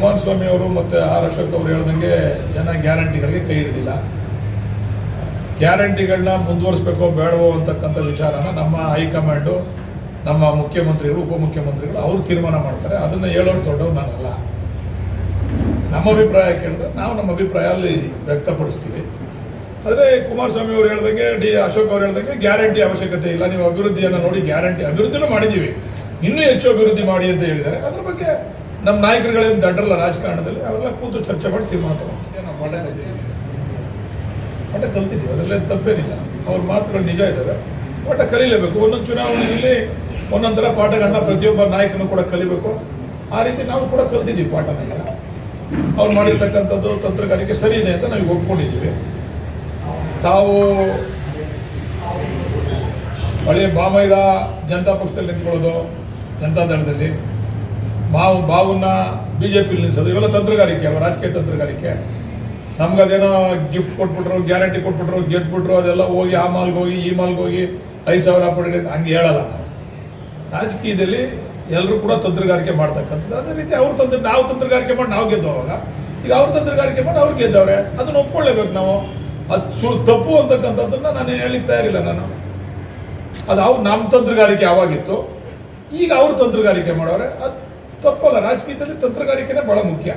ಕುಮಾರಸ್ವಾಮಿ ಅವರು ಮತ್ತು ಆರ್ ಅಶೋಕ್ ಅವರು ಹೇಳ್ದಂಗೆ ಜನ ಗ್ಯಾರಂಟಿಗಳಿಗೆ ಕೈ ಹಿಡಿದಿಲ್ಲ. ಗ್ಯಾರಂಟಿಗಳನ್ನ ಮುಂದುವರಿಸ್ಬೇಕೋ ಬೇಡವೋ ಅಂತಕ್ಕಂಥ ವಿಚಾರನ ನಮ್ಮ ಹೈಕಮಾಂಡು, ನಮ್ಮ ಮುಖ್ಯಮಂತ್ರಿಗಳು, ಉಪಮುಖ್ಯಮಂತ್ರಿಗಳು ಅವರು ತೀರ್ಮಾನ ಮಾಡ್ತಾರೆ. ಅದನ್ನು ಹೇಳೋರು ದೊಡ್ಡವ್ರು ನಾನಲ್ಲ. ನಮ್ಮ ಅಭಿಪ್ರಾಯ ಕೇಳಿದ್ರೆ ನಾವು ನಮ್ಮ ಅಭಿಪ್ರಾಯ ಅಲ್ಲಿ ವ್ಯಕ್ತಪಡಿಸ್ತೀವಿ. ಆದರೆ ಕುಮಾರಸ್ವಾಮಿ ಅವರು ಹೇಳ್ದಂಗೆ, ಡಿ ಅಶೋಕ್ ಅವರು ಹೇಳ್ದಂಗೆ ಗ್ಯಾರಂಟಿ ಅವಶ್ಯಕತೆ ಇಲ್ಲ. ನೀವು ಅಭಿವೃದ್ಧಿಯನ್ನು ನೋಡಿ ಗ್ಯಾರಂಟಿ ಅಭಿವೃದ್ಧಿನೂ ಮಾಡಿದ್ದೀವಿ. ಇನ್ನೂ ಹೆಚ್ಚು ಅಭಿವೃದ್ಧಿ ಮಾಡಿ ಅಂತ ಹೇಳಿದ್ದಾರೆ. ಅದ್ರ ಬಗ್ಗೆ ನಮ್ಮ ನಾಯಕರುಗಳೇನು ದಡ್ಡರಲ್ಲ ರಾಜಕಾರಣದಲ್ಲಿ ಅವೆಲ್ಲ ಕೂತು ಚರ್ಚೆ ಮಾಡಿ ತೀರ್ಮಾನ ಏನೋ ನಾವು ಕಲ್ತಿದ್ದೀವಿ ಪಾಠ ಕಲ್ತಿದ್ದೀವಿ, ಅದರಲ್ಲೇ ತಪ್ಪೇನಿಲ್ಲ. ಅವ್ರ ಮಾತುಗಳು ನಿಜ ಇದ್ದಾವೆ. ಒಟ್ಟ ಕಲಿಲೇಬೇಕು. ಒಂದೊಂದು ಚುನಾವಣೆಯಲ್ಲಿ ಒಂದೊಂದರ ಪಾಠಗಳನ್ನ ಪ್ರತಿಯೊಬ್ಬ ನಾಯಕನು ಕೂಡ ಕಲಿಬೇಕು. ಆ ರೀತಿ ನಾವು ಕೂಡ ಕಲ್ತಿದ್ದೀವಿ ಪಾಠನ ಈಗ ಅವ್ರು ಮಾಡಿರ್ತಕ್ಕಂಥದ್ದು ತಂತ್ರಗಾರಿಕೆ ಸರಿ ಇದೆ ಅಂತ ನಾವು ಒಪ್ಕೊಂಡಿದ್ದೀವಿ. ತಾವು ಹಳೆಯ ಬಾಮೈದ ಜನತಾ ಪಕ್ಷದಲ್ಲಿ ನಿಂತ್ಕೊಳ್ಳೋದು, ಜನತಾ ದಳದಲ್ಲಿ. ಮಾವು ಬಾವನ್ನ ಬಿ ಜೆ ಪಿಲಿ ನಿಲ್ಲಿಸೋದು ಇವೆಲ್ಲ ತಂತ್ರಗಾರಿಕೆ ಅವ ರಾಜಕೀಯ ತಂತ್ರಗಾರಿಕೆ. ನಮ್ಗೆ ಅದೇನೋ ಗಿಫ್ಟ್ ಕೊಟ್ಬಿಟ್ರು ಗ್ಯಾರಂಟಿ ಕೊಟ್ಬಿಟ್ರು, ಗೆದ್ಬಿಟ್ರು, ಅದೆಲ್ಲ ಹೋಗಿ ಆ ಮಾಲ್ಗೆ ಹೋಗಿ, ಈ ಮಾಲ್ಗೆ ಹೋಗಿ ಐದು ಸಾವಿರ ಪಡೆದ ಹಂಗೆ ಹೇಳಲ್ಲ ರಾಜಕೀಯದಲ್ಲಿ ಎಲ್ಲರೂ ಕೂಡ ತಂತ್ರಗಾರಿಕೆ ಮಾಡ್ತಕ್ಕಂಥದ್ದು. ಅದೇ ರೀತಿ ಅವ್ರು ತಂತ್ರ, ನಾವು ತಂತ್ರಗಾರಿಕೆ ಮಾಡಿ ನಾವು ಗೆದ್ದು ಅವಾಗ, ಈಗ ಅವ್ರ ತಂತ್ರಗಾರಿಕೆ ಮಾಡಿ ಅವ್ರು ಗೆದ್ದವ್ರೆ, ಅದನ್ನ ಒಪ್ಕೊಳ್ಳೇಬೇಕು ನಾವು. ಅದು ಸುಳ್ಳು ತಪ್ಪು ಅಂತಕ್ಕಂಥದ್ದನ್ನ ನಾನು ಹೇಳಿಕ್ ತಯಾರಿಲ್ಲ ನಾನು. ಅದು ಅವ್ರು ನಮ್ಮ ತಂತ್ರಗಾರಿಕೆ ಆವಾಗಿತ್ತು ಈಗ ಅವ್ರ ತಂತ್ರಗಾರಿಕೆ ಮಾಡೋರೆ, ಅದು ತಪ್ಪಲ್ಲ. ರಾಜಕೀಯದಲ್ಲಿ ತಂತ್ರಗಾರಿಕೆನೇ ಬಹಳ ಮುಖ್ಯ.